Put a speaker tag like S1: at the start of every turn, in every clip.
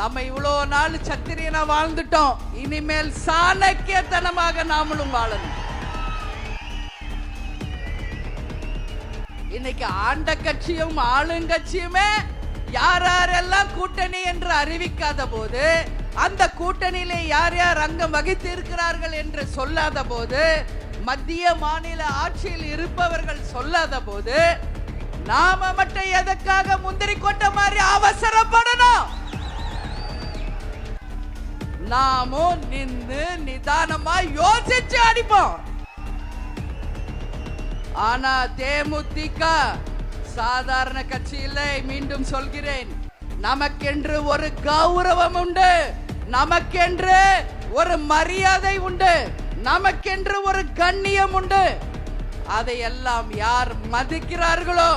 S1: நம்ம இவ்வளோ நாள் சத்திரியனா வாழ்ந்துட்டோம். இனிமேல் சாணக்கியத்தனமாக நாமளும் வாழணும். இன்னைக்கு ஆண்ட கட்சியும் ஆளுங்கட்சியுமே யார் யாரெல்லாம் கூட்டணி என்று அறிவிக்காத போது அந்த கூட்டணியிலே யார் யார் அங்கம் வகித்து இருக்கிறார்கள் என்று சொல்லாத போது மத்திய மாநில ஆட்சியில் இருப்பவர்கள் சொல்லாத போது நாம மட்டும் எதற்காக முந்திரி கொட்ட மாதிரி அவசரப்படணும்? நாமும் நின்று நிதானமா யோசிச்சு அடிப்போம். ஆனா தேமுதிக சாதாரண கட்சி இல்லை மீண்டும் சொல்கிறேன் நமக்கென்று ஒரு கௌரவம் உண்டு நமக்கென்று ஒரு மரியாதை உண்டு நமக்கென்று ஒரு கண்ணியம் உண்டு. அதையெல்லாம் யார் மதிக்கிறார்களோ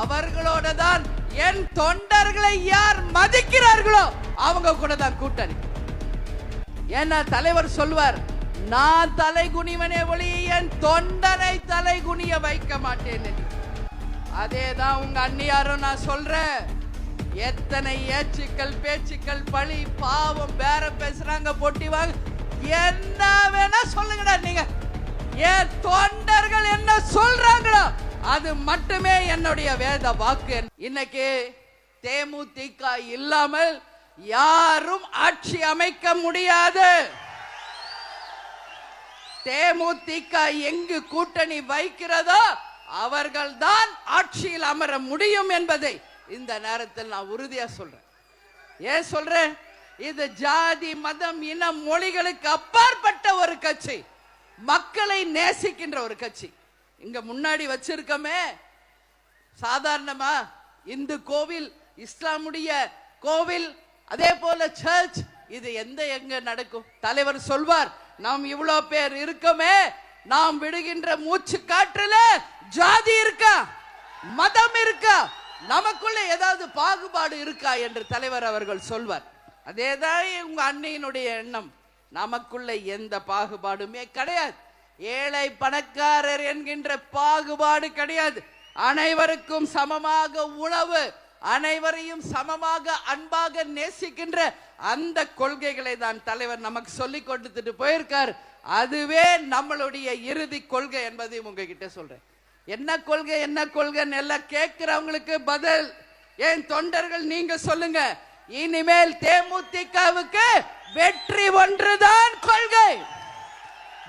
S1: அவர்களோட தான் என் தொண்டர்களை யார் மதிக்கிறார்களோ அவங்க கூட தான் கூட்டணி. ஏன்னா தலைவர் சொல்வார் நான் தலை குனிவனே ஒளி என் தொண்டனை தலை குனிய வைக்க மாட்டேன் என்று. அதேதான் உங்க அண்ணியாரும் நான் சொல்றேன். எத்தனை ஏச்சுக்கள் பேச்சுக்கள் பழி பாவம் பேர பேசுறாங்க பொட்டி வாங்க. என்ன வேணா சொல்லுங்கடா நீங்க. என் தொண்டர்கள் என்ன சொல்றாங்களோ அது மட்டுமே என்னுடைய வேத வாக்கு. இன்னைக்கு தேமுதிக இல்லாமல் யாரும் ஆட்சி அமைக்க முடியாது. தேமுதிக எங்கு கூட்டணி வைக்கிறதோ அவர்கள்தான் ஆட்சியில் அமர முடியும் என்பதை இந்த நேரத்தில் நான் உறுதியா சொல்றேன். ஏன் சொல்றேன்? இது ஜாதி மதம் இனம் மொழிகளுக்கு அப்பாற்பட்ட ஒரு கட்சி. மக்களை நேசிக்கின்ற ஒரு கட்சி. இங்க முன்னாடி வச்சிருக்கமே. சாதாரணமா இந்து கோவில் இஸ்லாமுடைய கோவில் அதே போல சர்ச் இது எந்த எங்க நடக்கும்? தலைவர் சொல்வார் நாம் இவ்வளோ பேர் இருக்கோமே நாம் விடுகின்ற மூச்சு காற்றுல ஜாதி இருக்கா? மதம் இருக்கா? நமக்குள்ள ஏதாவது பாகுபாடு இருக்கா? என்று தலைவர் அவர்கள் சொல்வார். அதேதான் உங்க அன்னையினுடைய எண்ணம். நமக்குள்ள எந்த பாகுபாடுமே கிடையாது. ஏழை பணக்காரர் என்கின்ற பாகுபாடு கிடையாது. அனைவருக்கும் சமமாக உணவு அனைவரையும் சமமாக அன்பாக நேசிக்கின்ற அந்த கொள்கைகளை தான் தலைவர் நமக்கு சொல்லி கொடுத்துட்டு போயிருக்கார். அதுவே நம்மளுடைய இறுதி கொள்கை என்பதையும் உங்ககிட்ட சொல்றேன். என்ன கொள்கை என்ன கொள்கைன்னு எல்லாம் கேட்கிறவங்களுக்கு பதில். ஏன் தொண்டர்கள் நீங்க சொல்லுங்க. இனிமேல் தேமுதிகவுக்கு வெற்றி ஒன்றுதான் கொள்கை.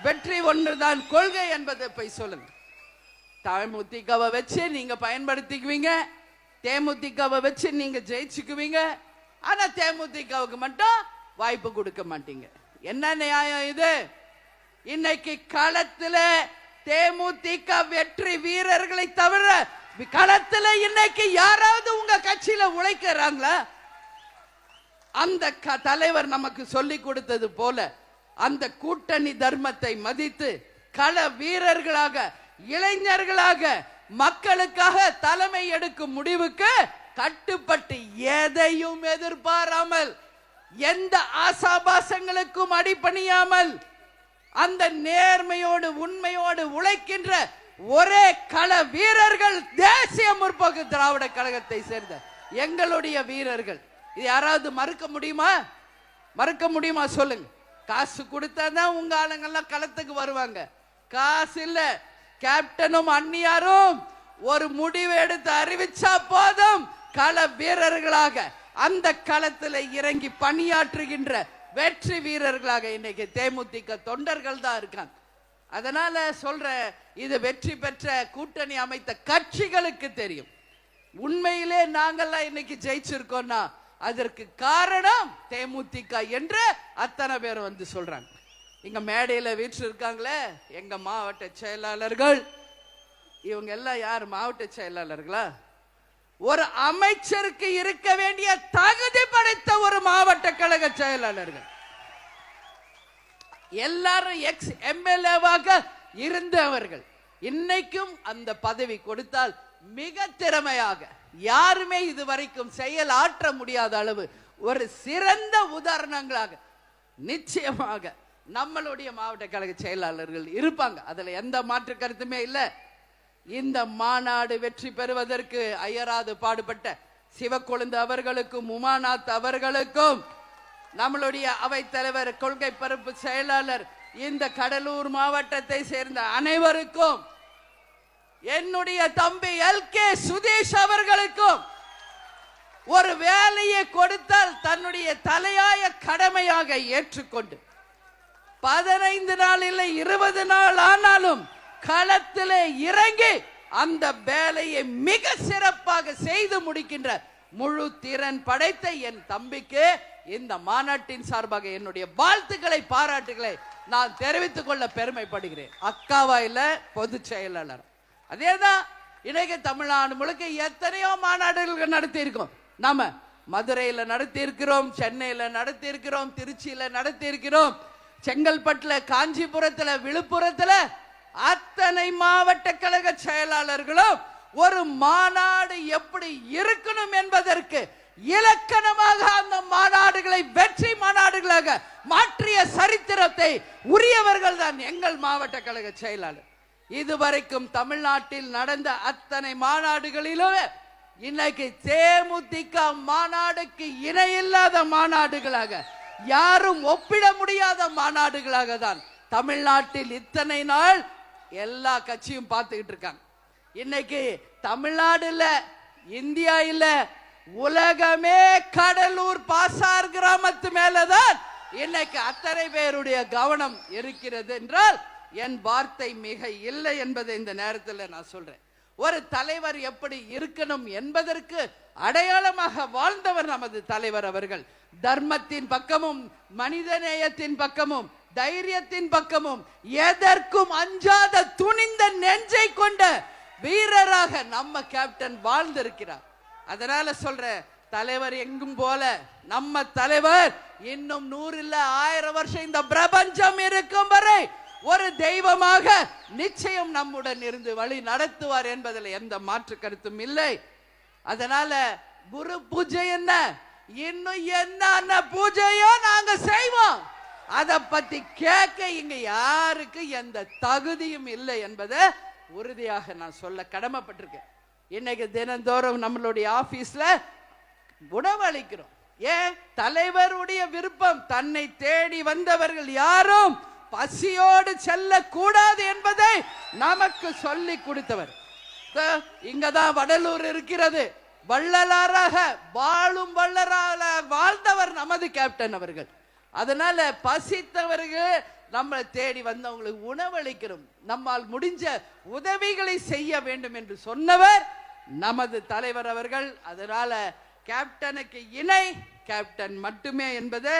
S1: வெற்றி ஒன்றுதான் கொள்கை என்பதை போய் சொல்லுங்க. தேமுதிகவை வச்சு நீங்க பயன்படுத்திக்குவீங்க. தேமுதிகவை வச்சு நீங்க ஜெயிச்சுக்குவீங்க. ஆனா தேமுதிகவுக்கு மட்டும் வாய்ப்பு கொடுக்க மாட்டீங்க. என்ன நியாயம் இது? இன்னைக்கு களத்துல தேமுதிக வெற்றி வீரர்களை தவிர களத்துல இன்னைக்கு யாராவது உங்க கட்சியில உழைக்கிறாங்களா? அந்த க- தலைவர் நமக்கு சொல்லி கொடுத்தது போல அந்த கூட்டணி தர்மத்தை மதித்து கள வீரர்களாக இளைஞர்களாக மக்களுக்காக தலைமை எடுக்கும் முடிவுக்கு கட்டுப்பட்டு எதையும் எதிர்பாராமல் எந்த ஆசாபாசங்களுக்கும் அடிபணியாமல் அந்த நேர்மையோடு உண்மையோடு உழைக்கின்ற ஒரே கள வீரர்கள் தேசிய முற்போக்கு திராவிட கழகத்தை சேர்ந்த எங்களுடைய வீரர்கள். இது யாராவது மறுக்க முடியுமா? மறுக்க முடியுமா சொல்லுங்க. காசு கொடுத்தா தான் உங்க ஆளுங்கெல்லாம் களத்துக்கு வருவாங்க. காசு இல்லை. கேப்டனும் அந்நியாரும் ஒரு முடிவு எடுத்து அறிவிச்சா போதும் கள வீரர்களாக அந்த களத்தில் இறங்கி பணியாற்றுகின்ற வெற்றி வீரர்களாக இன்னைக்கு தேமுதிக தொண்டர்கள் தான் இருக்காங்க. அதனால சொல்ற இது வெற்றி பெற்ற கூட்டணி அமைத்த கட்சிகளுக்கு தெரியும். உண்மையிலே நாங்கெல்லாம் இன்னைக்கு ஜெயிச்சிருக்கோம்னா அதற்கு காரணம் தேமுதிக என்று அத்தனை பேர் வந்து சொல்றாங்க. இங்க மேடையில வீட்டில் இருக்காங்களே எங்க மாவட்ட செயலாளர்கள். இவங்க எல்லாம் யார் மாவட்ட செயலாளர்களா? ஒரு அமைச்சருக்கு இருக்க வேண்டிய தகுதி படைத்த ஒரு மாவட்ட கழக செயலாளர்கள். எல்லாரும் எக்ஸ் எம்எல்ஏவாக இருந்தவர்கள் இன்னைக்கும் அந்த பதவி கொடுத்தால் மிக திறமையாக யாருமே இதுவரைக்கும் செயல் ஆற்ற முடியாத அளவு ஒரு சிறந்த உதாரணங்களாக நிச்சயமாக நம்மளுடைய மாவட்ட கழக செயலாளர்கள் இருப்பாங்க. அதுல எந்த மாற்று கருத்துமே இல்லை. இந்த மாநாடு வெற்றி பெறுவதற்கு அயராது பாடுபட்ட சிவக்கொழுந்து அவர்களுக்கும் உமாநாத் அவர்களுக்கும் நம்மளுடைய அவைத்தலைவர் கொள்கை பரப்பு செயலாளர் இந்த கடலூர் மாவட்டத்தை சேர்ந்த அனைவருக்கும் என்னுடைய தம்பி எல். கே. சுதேஷ் அவர்களுக்கும் ஒரு வேலையை கொடுத்தால் தன்னுடைய தலையாய கடமையாக ஏற்றுக்கொண்டு பதினைந்து நாள் இல்லை இருபது நாள் ஆனாலும் களத்திலே இறங்கி அந்த வேலையை மிக சிறப்பாக செய்து முடிக்கின்ற முழு திறன் படைத்த என் தம்பிக்கு இந்த மாநாட்டின் சார்பாக என்னுடைய வாழ்த்துக்களை பாராட்டுகளை நான் தெரிவித்துக் கொள்ள பெருமைப்படுகிறேன். அக்காவா இல்ல பொதுச் செயலாளர். அதேதான் இணைக்கு தமிழ்நாடு முழுக்க எத்தனையோ மாநாடுகள் நடத்தி இருக்கோம் நாம மதுரையில் நடத்தி இருக்கிறோம் சென்னையில நடத்தி இருக்கிறோம் நடத்தி இருக்கிறோம் செங்கல்பட்டுல காஞ்சிபுரத்துல விழுப்புரத்துல அத்தனை மாவட்ட கழக செயலாளர்களும் ஒரு மாநாடு எப்படி இருக்கணும் என்பதற்கு இலக்கணமாக அந்த மாநாடுகளை வெற்றி மாநாடுகளாக மாற்றிய சரித்திரத்தை உரியவர்கள் தான் எங்கள் மாவட்ட கழக செயலாளர். இதுவரைக்கும் தமிழ்நாட்டில் நடந்த அத்தனை மாநாடுகளிலும் இன்னைக்கு தேமுதிக மாநாடுக்கு இணையில்லாத மாநாடுகளாக யாரும் ஒப்பிட முடியாத மாநாடுகளாக தான் தமிழ்நாட்டில் இத்தனை நாள் எல்லா கட்சியும் பார்த்துக்கிட்டு இருக்காங்க. இன்னைக்கு தமிழ்நாடு இல்ல இந்தியா இல்ல உலகமே கடலூர் பாசார் கிராமத்து மேலதான் இன்னைக்கு அத்தனை பேருடைய கவனம் இருக்கிறது என்றால் என் வார்த்தை மிக இல்லை என்பதை இந்த நேரத்தில் நான் சொல்றேன். ஒரு தலைவர் எப்படி இருக்கணும் என்பதற்கு அடையாளமாக வாழ்ந்தவர் நமது தலைவர் அவர்கள். தர்மத்தின் பக்கமும் மனிதநேயத்தின் பக்கமும் தைரியத்தின் பக்கமும் எதற்கும் அஞ்சாத துணிந்த நெஞ்சை கொண்ட வீரராக நம்ம கேப்டன் வாழ்ந்திருக்கிறார். அதனால சொல்ற தலைவர் எங்கும் போல நம்ம தலைவர் இன்னும் நூறு இல்ல ஆயிரம் வருஷம் இந்த பிரபஞ்சம் இருக்கும் வரை ஒரு தெய்வமாக நிச்சயம் நம்முடன் இருந்து வழி நடத்துவார் என்பதில் எந்த மாற்று கருத்தும் இல்லை. அதனால குரு பூஜை என்ன? இன்னும் என்னென்ன பூஜையோ நாங்க செய்வோம். அதை பத்தி கேட்க இங்க யாருக்கு எந்த தகுதியும் இல்லை என்பதை உறுதியாக நான் சொல்ல கடமைப்பட்டிருக்கேன். இன்னைக்கு தினந்தோறும் நம்மளுடைய ஆபீஸ்ல உணவளிக்கிறோம் ஏன்? தலைவருடைய விருப்பம் தன்னை தேடி வந்தவர்கள் யாரும் பசியோடு செல்லக்கூடாது என்பதை நமக்கு சொல்லி கொடுத்தவர். இங்கதான் வடலூர் இருக்கிறது. வள்ளலாராக வாழும் வள்ளலாக வாழ்ந்தவர் நமது கேப்டன் அவர்கள். அதனால பசித்தவர்கள் நம்மளை தேடி வந்தவங்களுக்கு உணவளிக்கிறோம் நம்மால் முடிஞ்ச உதவிகளை செய்ய வேண்டும் என்று சொன்னவர் நமது தலைவர் அவர்கள். அதனால கேப்டனுக்கு இணை கேப்டன் மட்டுமே என்பதை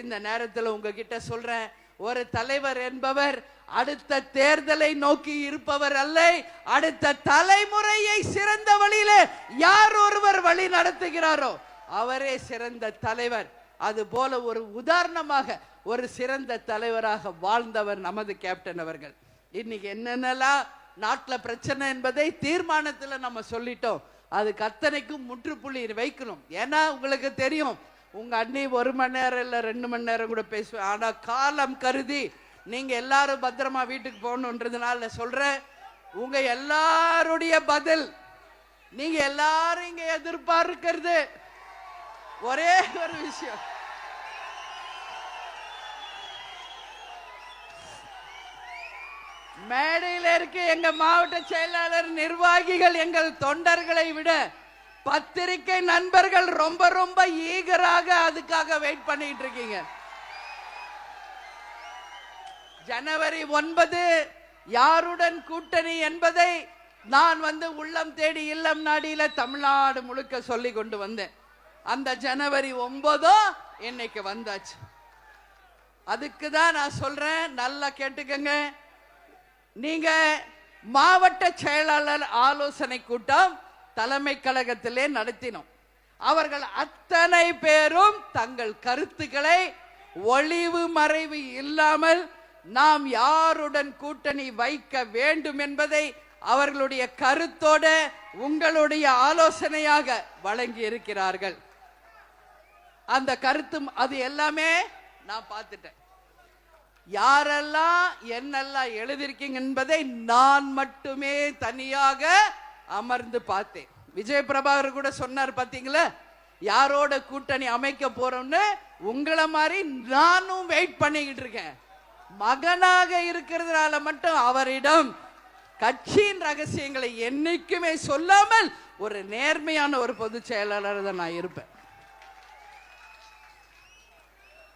S1: இந்த நேரத்தில் உங்ககிட்ட சொல்றேன். ஒரு தலைவர் என்பவர் அடுத்த தேர்தலை நோக்கி இருப்பவர் அல்ல. அடுத்த தலைமுறையை சிறந்த வழியில யார் ஒருவர் வழி நடத்துகிறாரோ அவரே சிறந்த தலைவர். அது போல ஒரு உதாரணமாக ஒரு சிறந்த தலைவராக வாழ்ந்தவர் நமது கேப்டன் அவர்கள். இன்னைக்கு என்னென்னலாம் நாட்டில் பிரச்சனை என்பதை தீர்மானத்தில் நம்ம சொல்லிட்டோம். அதுக்கு அத்தனைக்கும் முற்றுப்புள்ளி வைக்கணும். ஏன்னா உங்களுக்கு தெரியும் உங்கள் அண்ணி ஒரு மணி நேரம் இல்லை ரெண்டு மணி நேரம் கூட பேசுவேன். ஆனால் காலம் கருதி நீங்கள் எல்லாரும் பத்திரமா வீட்டுக்கு போகணுன்றதுனால சொல்கிறேன் உங்கள் எல்லாருடைய பதில் நீங்கள் எல்லாரும் இங்கே எதிர்பார்க்கிறது ஒரே ஒரு விஷயம். மேடையில் இருக்க எங்கள் மாவட்ட செயலாளர் நிர்வாகிகள் எங்கள் தொண்டர்களை விட பத்திரிகை நண்பர்கள் ரொம்ப ரொம்ப ஈகராக அதுக்காக வெயிட் பண்ணிட்டு இருக்கீங்க. ஜனவரி ஒன்பது யாருடன் கூட்டணி என்பதை நான் வந்து உள்ளம் தேடி இல்லம் நாடியில தமிழ்நாடு முழுக்க சொல்லி கொண்டு வந்தேன். அந்த ஜனவரி ஒன்பதோ இன்னைக்கு வந்தாச்சு. அதுக்கு தான் நான் சொல்றேன் நல்லா கேட்டுக்கங்க. நீங்க மாவட்ட செயலாளர் ஆலோசனை கூட்டம் தலைமை கழகத்திலே நடத்தினோம். அவர்கள் அத்தனை பேரும் தங்கள் கருத்துக்களை ஒளிவு மறைவு இல்லாமல் நாம் யாருடன் கூட்டணி வைக்க வேண்டும் என்பதை அவர்களுடைய கருத்தோட உங்களுடைய ஆலோசனையாக வழங்கி இருக்கிறார்கள் அந்த கருத்தும் அது எல்லாமே நான் பார்த்துட்டேன். யாரெல்லாம் என்னெல்லாம் எழுதியிருக்கீங்க என்பதை நான் மட்டுமே தனியாக அமர்ந்து பார்த்தேன். விஜய் பிரபாகர் கூட சொன்னார் பார்த்தீங்களா யாரோட கூட்டணி அமைக்க போறோம்னு உங்களை மாதிரி நானும் வெயிட் பண்ணிக்கிட்டு இருக்கேன். மகனாக இருக்கிறதுனால மட்டும் அவரிடம் கட்சியின் ரகசியங்களை என்னைக்குமே சொல்லாமல் ஒரு நேர்மையான ஒரு பொதுச் செயலாளர் தான் நான் இருப்பேன்.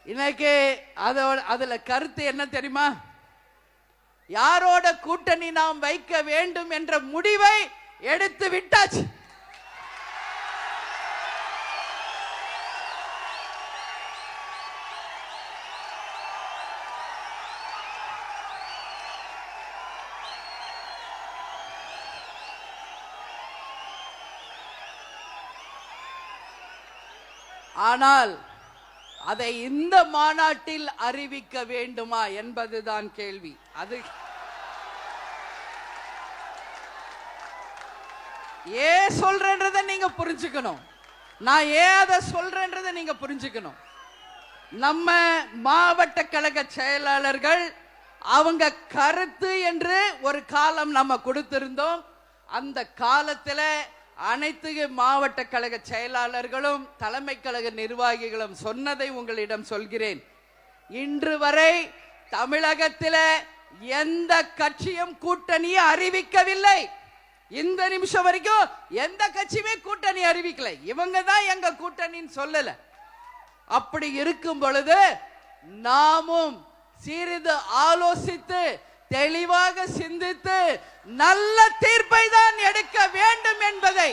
S1: இன்னைக்கு அதோட அதுல கருத்து என்ன தெரியுமா? யாரோட கூட்டணி நாம் வைக்க வேண்டும் என்ற முடிவை எடுத்து விட்டாச்சு. ஆனால் அதை இந்த மாநாட்டில் அறிவிக்க வேண்டுமா என்பதுதான் கேள்வி. அது ஏன் சொல்றேன்றத நீங்க புரிஞ்சுக்கணும். நான் ஏன் அதை சொல்றேன்றத நீங்க புரிஞ்சுக்கணும். நம்ம மாவட்ட கழக செயலாளர்கள் அவங்க கருத்து என்று ஒரு காலம் நம்ம கொடுத்திருந்தோம். அந்த காலத்தில் அனைத்து மாவட்ட கழக செயலாளர்களும் தலைமை கழக நிர்வாகிகளும் சொன்னதை உங்களிடம் சொல்கிறேன். இன்று வரை தமிழகத்தில் எந்த கட்சியும் கூட்டணியை அறிவிக்கவில்லை. இந்த நிமிஷம் வரைக்கும் எந்த கட்சியுமே கூட்டணி அறிவிக்கல. இவங்க தான் எங்க கூட்டணின்னு சொல்லல. அப்படி இருக்கும் பொழுது நாமும் சிறிது ஆலோசித்து தெளிவாக சிந்தித்து நல்ல தீர்ப்பை தான் எடுக்க வேண்டும் என்பதை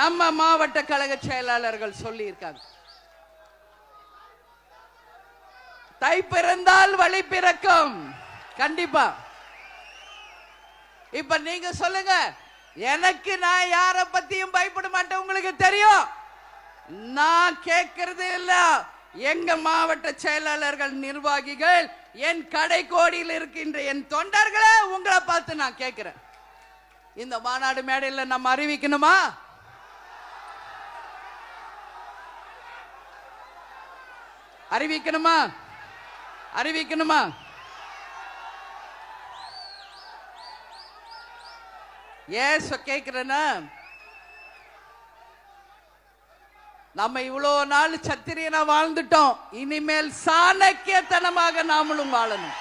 S1: நம்ம மாவட்ட கழக செயலாளர்கள் சொல்லியிருக்காங்க. தை பிறந்தால் வழி பிறக்கும். கண்டிப்பா. இப்ப நீங்க சொல்லுங்க எனக்கு நான் யார பத்தியும் பயப்பட மாட்டேன் உங்களுக்கு தெரியும். நான் கேட்கறது இல்ல. எங்க மாவட்ட செயலாளர்கள் நிர்வாகிகள் என் கடை கோடியில் இருக்கின்ற என் தொண்டர்களை உங்களை பார்த்து நான் கேட்கிறேன். இந்த மாநாடு மேடையில் நம்ம அறிவிக்கணுமா? அறிவிக்கணுமா? அறிவிக்கணுமா? ஏன் சொ- நம்ம இவ்வளோ நாள் சத்திரியனா வாழ்ந்துட்டோம். இனிமேல் சாணக்கியத்தனமாக நாமளும் வாழணும்.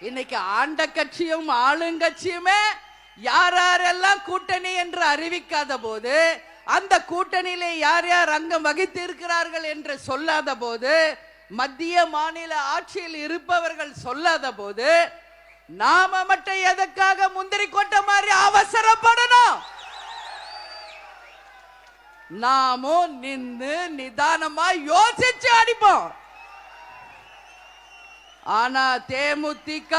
S1: இன்னைக்கு ஆண்ட கட்சியும் ஆளுங்கட்சியுமே யார் யாரெல்லாம் கூட்டணி என்று அறிவிக்காத போது அந்த கூட்டணியிலே யார் யார் அங்கம் வகித்து இருக்கிறார்கள் என்று சொல்லாத போது மத்திய மாநில ஆட்சியில் இருப்பவர்கள் சொல்லாத போது நாம மட்டும் எதற்காக முந்திரி கொட்ட மாதிரி அவசரப்படணும்? நாமும் நின்று நிதானமா யோசிச்சு அடிப்போம். ஆனா தேமுதிக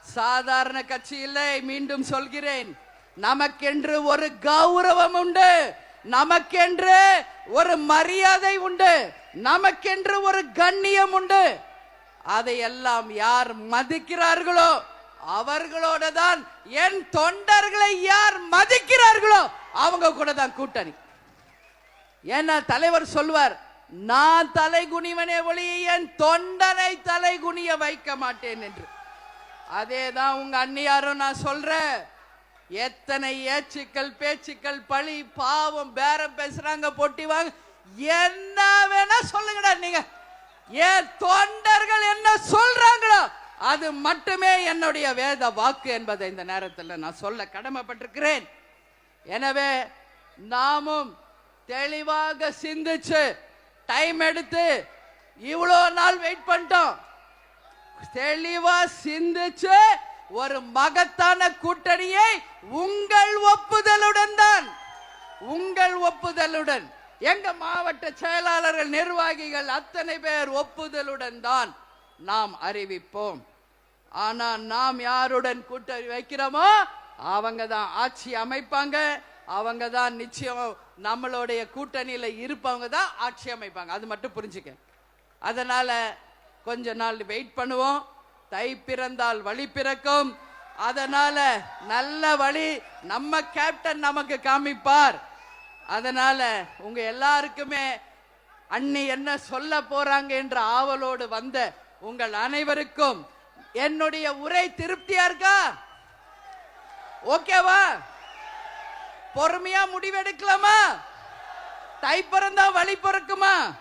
S1: சாதாரண கட்சி இல்லை மீண்டும் சொல்கிறேன். நமக்கென்று ஒரு கௌரவம் உண்டு நமக்கென்று ஒரு மரியாதை உண்டு நமக்கென்று ஒரு கண்ணியம் உண்டு. அதையெல்லாம் யார் மதிக்கிறார்களோ அவர்களோட தான் என் தொண்டர்களை யார் மதிக்கிறார்களோ அவங்க கூட தான் கூட்டணி. ஏன்னா தலைவர் சொல்வார் நான் தலை குனிவனே ஒளிய என் தொண்டனை தலை குனிய வைக்க மாட்டேன் என்று. அதே தான் உங்க அண்ணியாரும் நான் சொல்றேன் எத்தனை ஏச்சுக்கள் பேச்சுக்கள் பழி பாவம் பேரம் பேசுறாங்க போட்டி வாங்க என்ன வேணா சொல்லுங்கடா நீங்க. என் தொண்டர்கள் என்ன சொல்றாங்களோ அது மட்டுமே என்னுடைய வேத வாக்கு என்பதை இந்த நேரத்தில் நான் சொல்ல கடமைப்பட்டிருக்கிறேன். எனவே நாமும் தெளிவாக சிந்திச்சு டைம் எடுத்து இவ்வளோ நாள் வெயிட் பண்ணிட்டோம். தெளிவா சிந்திச்சு ஒரு மகத்தான கூட்டணியை உங்கள் ஒப்புதலுடன் தான். உங்கள் ஒப்புதலுடன். எங்க மாவட்ட செயலாளர்கள் நிர்வாகிகள் அத்தனை பேர் ஒப்புதலுடன் தான் நாம் அறிவிப்போம். ஆனா நாம் யாருடன் கூட்டணி வைக்கிறோமோ அவங்க தான் ஆட்சி அமைப்பாங்க. அவங்க தான் நிச்சயம் நம்மளுடைய கூட்டணியில இருப்பவங்க தான் ஆட்சி அமைப்பாங்க. அது மட்டும் புரிஞ்சுக்க. அதனால கொஞ்ச நாள் வெயிட் பண்ணுவோம். தை பிறந்தால் வழி பிறக்கும். அதனால நல்ல வழி நம்ம கேப்டன் நமக்கு காமிப்பார். அதனால உங்க எல்லாருக்குமே அண்ணி என்ன சொல்ல போறாங்க என்ற ஆவலோடு வந்த உங்கள் அனைவருக்கும் என்னுடைய உரை திருப்தியா இருக்கா? ஓகேவா? பொறுமையா முடிவெடுக்கலாமா? தை பிறந்தா வழி பிறக்குமா?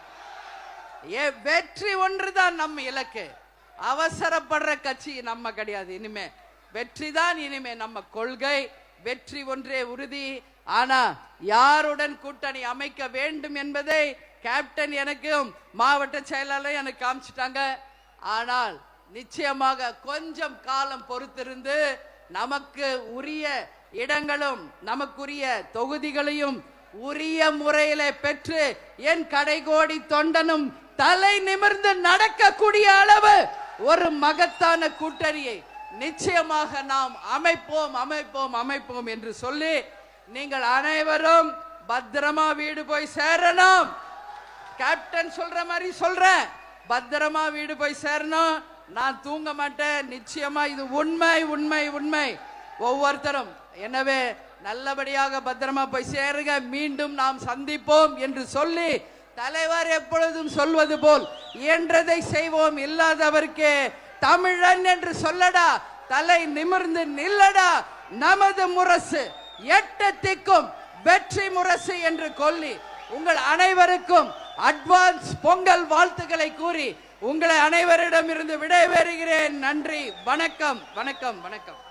S1: ஏ வெற்றி ஒன்றுதான் நம்ம இலக்கு. அவசரப்படுற கட்சி நம்ம கிடையாது. இனிமே வெற்றி தான் இனிமே நம்ம கொள்கை. வெற்றி ஒன்றே உறுதி. ஆனா யாருடன் கூட்டணி அமைக்க வேண்டும் என்பதை கேப்டன் எனக்கும் மாவட்ட செயலாளர் எனக்கு காமிச்சிட்டாங்க. ஆனால் நிச்சயமாக கொஞ்சம் காலம் பொறுத்திருந்து நமக்கு உரிய இடங்களும் நமக்குரிய தொகுதிகளையும் உரிய முறையில பெற்று என் கடைகோடி தொண்டனும் தலை நிமிர்ந்து நடக்கக்கூடிய அளவு ஒரு மகத்தான கூட்டணியை நிச்சயமாக நாம் அமைப்போம் அமைப்போம் அமைப்போம் என்று சொல்லி நீங்கள் அனைவரும் பத்திரமா வீடு போய் சேரணும். கேப்டன் சொல்ற மாதிரி சொல்றேன். பத்திரமா வீடு போய் சேரணும். நான் தூங்க மாட்டேன். நிச்சயமா இது உண்மை உண்மை உண்மை. ஒவ்வொருத்தரும் எனவே நல்லபடியாக பத்திரமா போய் சேருங்க. மீண்டும் நாம் சந்திப்போம் என்று சொல்லி தலைவர் எப்பொழுதும் சொல்வது போல் இயன்றதை செய்வோம். இல்லாதவர்க்கு தமிழன் என்று சொல்லடா. தலை நிமிர்ந்து நில்லடா. நமது முரசு எட்டு திக்கும் வெற்றி முரசு என்று கொல்லி உங்கள் அனைவருக்கும் அட்வான்ஸ் பொங்கல் வாழ்த்துக்களை கூறி உங்களை அனைவரிடமிருந்து விடைபெறுகிறேன். நன்றி. வணக்கம். வணக்கம். வணக்கம்.